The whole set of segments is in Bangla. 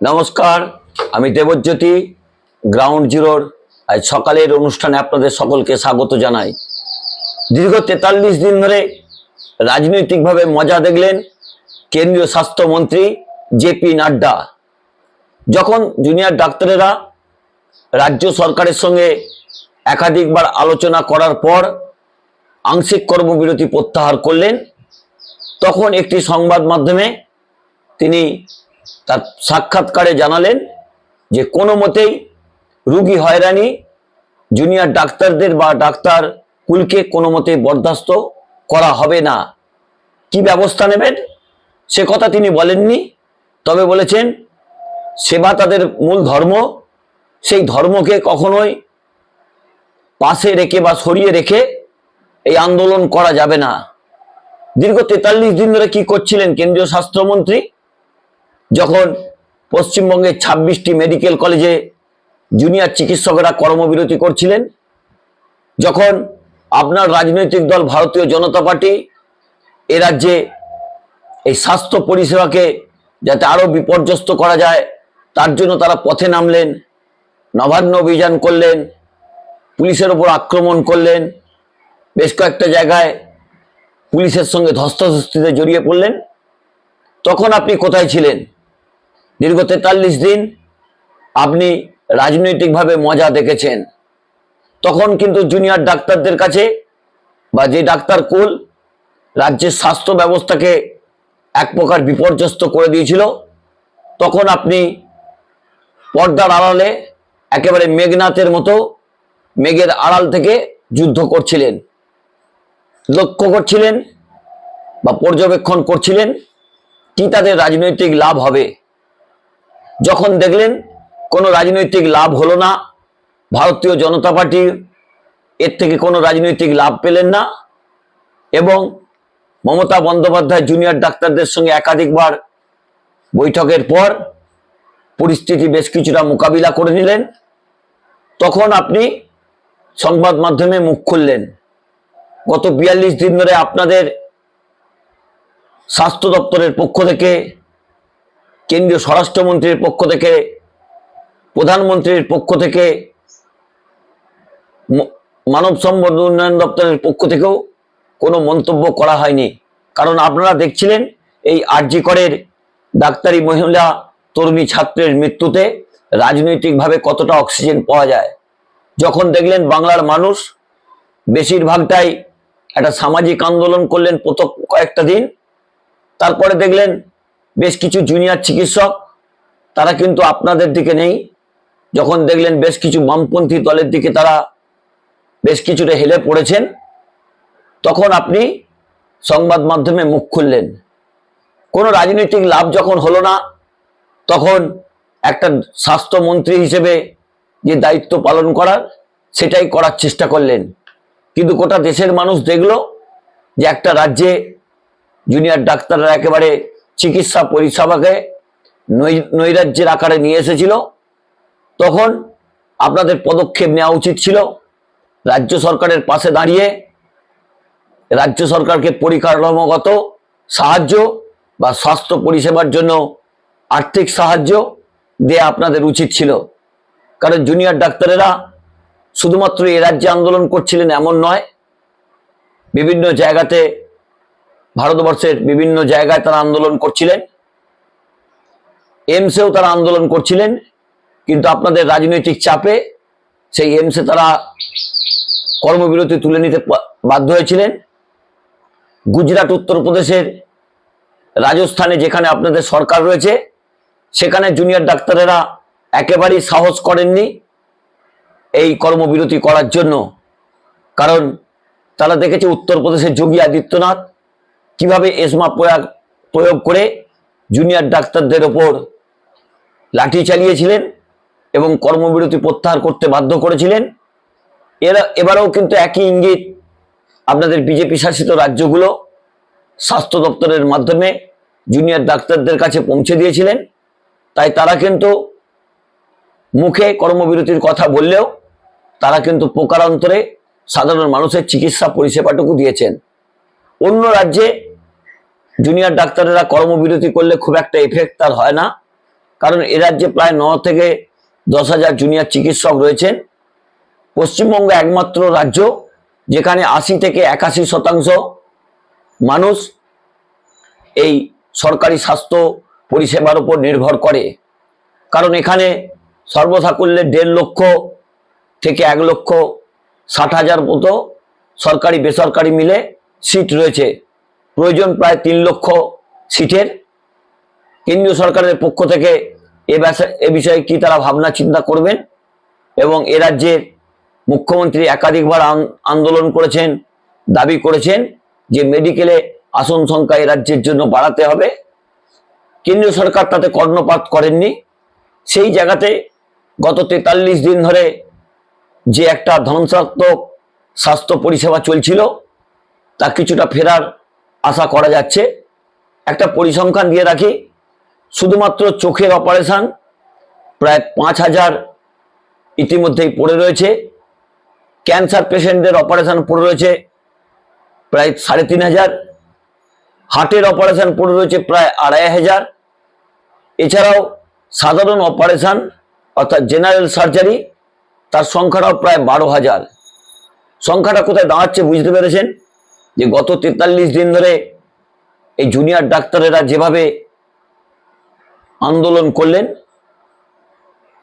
নমস্কার, আমি দেবজ্যোতি গ্রাউন্ড জিরোর আজ সকালের অনুষ্ঠানে আপনাদের সকলকে স্বাগত জানাই। দীর্ঘ তেতাল্লিশ দিন ধরে রাজনৈতিকভাবে মজা দেখলেন কেন্দ্রীয় স্বাস্থ্যমন্ত্রী জেপি নাড্ডা। যখন জুনিয়র ডাক্তারেরা রাজ্য সরকারের সঙ্গে একাধিকবার আলোচনা করার পর আংশিক কর্মবিরতি প্রত্যাহার করলেন, তখন একটি সংবাদ মাধ্যমে তিনি তার সাক্ষাৎকারে জানালেন যে কোনো মতেই রুগী হয়রানি জুনিয়র ডাক্তারদের বা ডাক্তার কুলকে কোনো মতেই বরদাস্ত করা হবে না। কি ব্যবস্থা নেবেন? সে কথা তিনি বলেননি, তবে বলেছেন, সেবা তাদের মূল ধর্ম, সেই ধর্মকে কখনোই পাশে রেখে বা সরিয়ে রেখে এই আন্দোলন করা যাবে না। দীর্ঘ তেতাল্লিশ দিন ধরে কি করছিলেন কেন্দ্রীয় স্বাস্থ্যমন্ত্রী? যখন পশ্চিমবঙ্গের ছাব্বিশটি মেডিকেল কলেজে জুনিয়র চিকিৎসকরা কর্মবিরতি করছিলেন, যখন আপনার রাজনৈতিক দল ভারতীয় জনতা পার্টি এ রাজ্যে এই স্বাস্থ্য পরিষেবাকে যাতে আরও বিপর্যস্ত করা যায়, তার জন্য তারা পথে নামলেন, নবান্ন অভিযান করলেন, পুলিশের ওপর আক্রমণ করলেন, বেশ কয়েকটা জায়গায় পুলিশের সঙ্গে ধস্তাধস্তিতে জড়িয়ে পড়লেন। তখন আপনি কোথায় ছিলেন? দীর্ঘ তেতাল্লিশ দিন আপনি রাজনৈতিকভাবে মজা দেখেছেন। তখন কিন্তু জুনিয়র ডাক্তারদের কাছে বা যে ডাক্তার কুল রাজ্যের স্বাস্থ্য ব্যবস্থাকে এক প্রকার বিপর্যস্ত করে দিয়েছিল। তখন আপনি পর্দার আড়ালে, একেবারে মেঘনাথের মতো মেঘের আড়াল থেকে যুদ্ধ করছিলেন। লক্ষ্য করছিলেন বা পর্যবেক্ষণ করছিলেন কি তাদের রাজনৈতিক লাভ হবে। যখন দেখলেন কোনো রাজনৈতিক লাভ হলো না, ভারতীয় জনতা পার্টি এর থেকে কোনো রাজনৈতিক লাভ পেলেন না এবং মমতা বন্দ্যোপাধ্যায় জুনিয়র ডাক্তারদের সঙ্গে একাধিকবার বৈঠকের পর পরিস্থিতি বেশ কিছুটা মোকাবিলা করে নিলেন। তখন আপনি সংবাদ মাধ্যমে মুখ খুললেন। গত বিয়াল্লিশ দিন ধরে আপনাদের স্বাস্থ্য দপ্তরের পক্ষ থেকে কেন্দ্রীয় স্বরাষ্ট্রমন্ত্রীর পক্ষ থেকে, প্রধানমন্ত্রীর পক্ষ থেকে মানব সম্পদ উন্নয়ন দপ্তরের পক্ষ থেকেও কোনো মন্তব্য করা হয়নি। কারণ আপনারা দেখছিলেন, এই আরজি করের ডাক্তারি মহিলা তরুণী ছাত্রের মৃত্যুতে রাজনৈতিকভাবে কতটা অক্সিজেন পাওয়া যায়। যখন দেখলেন বাংলার মানুষ বেশিরভাগটাই একটা সামাজিক আন্দোলন করলেন প্রথম কয়েকটা দিন, তারপরে দেখলেন বেশ কিছু জুনিয়র চিকিৎসক, তারা কিন্তু আপনাদের দিকে নেই। যখন দেখলেন বেশ কিছু বামপন্থী দলের দিকে তারা বেশ কিছুটা হেলে পড়েছেন, তখন আপনি সংবাদ মাধ্যমে মুখ খুললেন। কোনো রাজনৈতিক লাভ যখন হলো না, তখন একটা স্বাস্থ্যমন্ত্রী হিসেবে যে দায়িত্ব পালন করার, সেটাই করার চেষ্টা করলেন। কিন্তু গোটা দেশের মানুষ দেখল যে একটা রাজ্যে জুনিয়র ডাক্তাররা একেবারে চিকিৎসা পরিষেবাকে নৈরাজ্যের আকারে নিয়ে এসেছিল। তখন আপনাদের পদক্ষেপ নেওয়া উচিত ছিল। রাজ্য সরকারের পাশে দাঁড়িয়ে রাজ্য সরকারকে পরিকাঠামোগত সাহায্য বা স্বাস্থ্য পরিষেবার জন্য আর্থিক সাহায্য দেয়া আপনাদের উচিত ছিল। কারণ জুনিয়র ডাক্তারেরা শুধুমাত্র এ রাজ্যে আন্দোলন করছিলেন এমন নয়, বিভিন্ন জায়গাতে ভারতবর্ষের বিভিন্ন জায়গায় তারা আন্দোলন করছিলেন। এমসেও তারা আন্দোলন করছিলেন। কিন্তু আপনাদের রাজনৈতিক চাপে সেই এমসে তারা কর্মবিরতি তুলে নিতে বাধ্য হয়েছিলেন। গুজরাট, উত্তরপ্রদেশের রাজস্থানে যেখানে আপনাদের সরকার রয়েছে, সেখানে জুনিয়র ডাক্তারেরা একেবারেই সাহস করেননি এই কর্মবিরতি করার জন্য। কারণ তারা দেখেছে উত্তরপ্রদেশের যোগী আদিত্যনাথ কীভাবে এসমা প্রয়োগ প্রয়োগ করে জুনিয়র ডাক্তারদের ওপর লাঠি চালিয়েছিলেন এবং কর্মবিরতি প্রত্যাহার করতে বাধ্য করেছিলেন। এরা, এবারেও কিন্তু একই ইঙ্গিত আপনাদের বিজেপি শাসিত রাজ্যগুলো স্বাস্থ্য দপ্তরের মাধ্যমে জুনিয়র ডাক্তারদের কাছে পৌঁছে দিয়েছিলেন। তাই তারা কিন্তু মুখে কর্মবিরতির কথা বললেও তারা কিন্তু প্রকারান্তরে সাধারণ মানুষের চিকিৎসা পরিষেবাটুকু দিয়েছেন। অন্য রাজ্যে জুনিয়র ডাক্তারেরা কর্মবিরতি করলে খুব একটা এফেক্ট তার হয় না। কারণ এ রাজ্যে প্রায় ন থেকে দশ হাজার জুনিয়র চিকিৎসক রয়েছেন। পশ্চিমবঙ্গ একমাত্র রাজ্য যেখানে আশি থেকে একাশি শতাংশ মানুষ এই সরকারি স্বাস্থ্য পরিষেবার উপর নির্ভর করে। কারণ এখানে সর্বসাকুল্যে দেড় লক্ষ থেকে এক লক্ষ ষাট হাজার মতো সরকারি বেসরকারি মিলে সিট রয়েছে। প্রয়োজন প্রায় তিন লক্ষ সিটের। কেন্দ্রীয় সরকারের পক্ষ থেকে এ বিষয়ে কি তারা ভাবনা চিন্তা করবেন? এবং এ রাজ্যের মুখ্যমন্ত্রী একাধিকবার আন্দোলন করেছেন, দাবি করেছেন যে মেডিকেলে আসন সংখ্যা এ রাজ্যের জন্য বাড়াতে হবে। কেন্দ্রীয় সরকার তাতে কর্ণপাত করেননি। সেই জায়গাতে গত তেতাল্লিশ দিন ধরে যে একটা ধ্বংসাত্মক স্বাস্থ্য পরিষেবা চলছিল, তা কিছুটা ফেরার আশা করা যাচ্ছে, একটা পরিসংখ্যান দিয়ে রাখি, শুধুমাত্র চোখের অপারেশন প্রায় পাঁচ হাজার ইতিমধ্যেই পড়ে রয়েছে, ক্যান্সার পেশেন্টদের অপারেশান পড়ে রয়েছে প্রায় সাড়ে তিন হাজার, হার্টের অপারেশন পড়ে রয়েছে প্রায় আড়াই হাজার। এছাড়াও সাধারণ অপারেশন অর্থাৎ জেনারেল সার্জারি, তার সংখ্যাটাও প্রায় বারো হাজার। সংখ্যাটা কোথায় দাঁড়াচ্ছে বুঝতে পেরেছেন? যে গত তেতাল্লিশ দিন ধরে এই জুনিয়র ডাক্তারেরা যেভাবে আন্দোলন করলেন,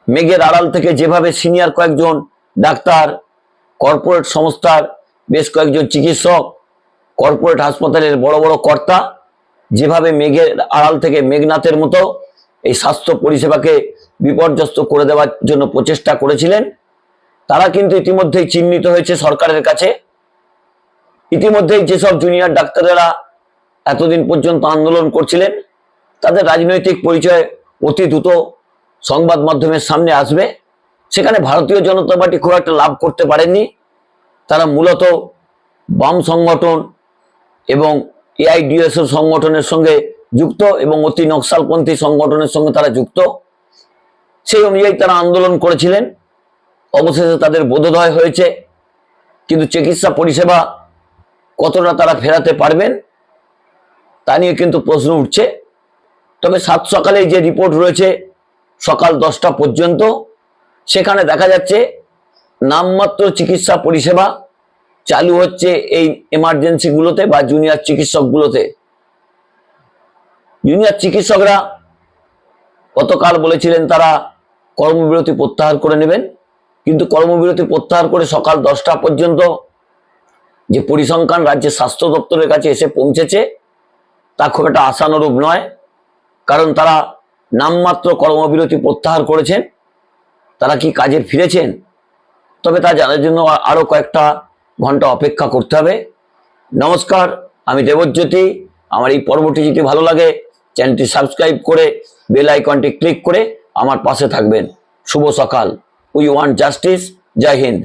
মেঘের আড়াল থেকে যেভাবে সিনিয়র কয়েকজন ডাক্তার কর্পোরেট সংস্থার বেশ কয়েকজন চিকিৎসক কর্পোরেট হাসপাতালের বড় বড় কর্তা যেভাবে মেঘের আড়াল থেকে মেঘনাথের মতো এই স্বাস্থ্য পরিষেবাকে বিপর্যস্ত করে দেওয়ার জন্য প্রচেষ্টা করেছিলেন, তারা কিন্তু ইতিমধ্যেই চিহ্নিত হয়েছে সরকারের কাছে। ইতিমধ্যেই যেসব জুনিয়র ডাক্তারেরা এতদিন পর্যন্ত আন্দোলন করছিলেন, তাদের রাজনৈতিক পরিচয় অতি দ্রুত সংবাদ মাধ্যমের সামনে আসবে। সেখানে ভারতীয় জনতা পার্টি খুব একটা লাভ করতে পারেননি। তারা মূলত বাম সংগঠন এবং এআইডিএসও সংগঠনের সঙ্গে যুক্ত এবং অতি নকশালপন্থী সংগঠনের সঙ্গে তারা যুক্ত। সেই অনুযায়ী তারা আন্দোলন করেছিলেন। অবশেষে তাদের বোধোদয় হয়েছে। কিন্তু চিকিৎসা পরিষেবা কতটা তারা ফেরাতে পারবেন, তা নিয়ে কিন্তু প্রশ্ন উঠছে। তবে সাত সকালে যে রিপোর্ট রয়েছে সকাল দশটা পর্যন্ত, সেখানে দেখা যাচ্ছে নামমাত্র চিকিৎসা পরিষেবা চালু হচ্ছে এই এমার্জেন্সিগুলোতে বা জুনিয়র চিকিৎসকগুলোতে। জুনিয়র চিকিৎসকরা গতকাল বলেছিলেন তারা কর্মবিরতি প্রত্যাহার করে নেবেন, কিন্তু কর্মবিরতি প্রত্যাহার করে সকাল দশটা পর্যন্ত যে পরিসংখ্যান রাজ্যের স্বাস্থ্য দপ্তরের কাছে এসে পৌঁছেছে, তা খুব একটা আশানুরূপ নয়। কারণ তারা নামমাত্র কর্মবিরতি প্রত্যাহার করেছেন, তারা কি কাজে ফিরেছেন? তবে তা জানার জন্য আরও কয়েকটা ঘণ্টা অপেক্ষা করতে হবে। নমস্কার, আমি দেবজ্যোতি। আমার এই পর্বটি যদি ভালো লাগে, চ্যানেলটি সাবস্ক্রাইব করে বেল আইকনটি ক্লিক করে আমার পাশে থাকবেন। শুভ সকাল। We want justice. Joy Hind.